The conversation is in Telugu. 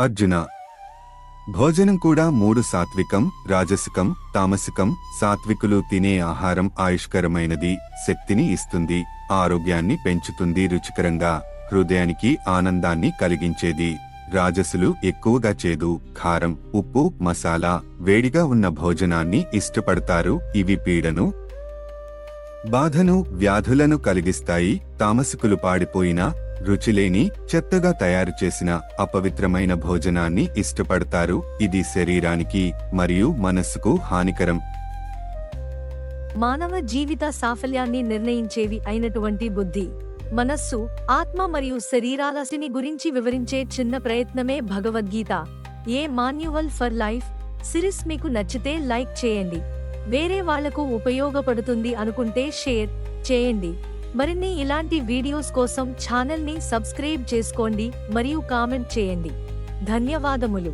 అర్జున. భోజనం కూడా మూడు సాత్వికం రాజసికం తామసికం సాత్వికులు తినే ఆహారం ఆయుష్కరమైనది శక్తిని ఇస్తుంది ఆరోగ్యాన్ని పెంచుతుంది రుచికరంగా హృదయానికి ఆనందాన్ని కలిగించేది. రాజసులు ఎక్కువగా చేదు కారం ఉప్పు మసాలా వేడిగా ఉన్న భోజనాన్ని ఇష్టపడతారు ఇవి పీడను బాధను వ్యాధులను కలిగిస్తాయి తామసికులు పాడిపోయిన రుచిలేని చెత్తగా తయారు చేసిన అపవిత్రమైన భోజనాన్ని ఇష్టపడతారు. ఇది శరీరానికి మరియు మనస్సుకు హానికరం. మానవ జీవిత సాఫల్యాన్ని నిర్ణయించేవి అయినటువంటి బుద్ధి. మనస్సు ఆత్మ మరియు శరీరాలసిని గురించి వివరించే చిన్న ప్రయత్నమే Bhagavad Gita. A manual for life? Series మీకు నచ్చితే లైక్ చేయండి. వేరే వాళ్ళకు ఉపయోగపడుతుంది అనుకుంటే షేర్ చేయండి. మరిన్ని ఇలాంటి వీడియోస్ కోసం ఛానల్ని సబ్స్క్రైబ్ చేసుకోండి మరియు కామెంట్ చేయండి. ధన్యవాదములు.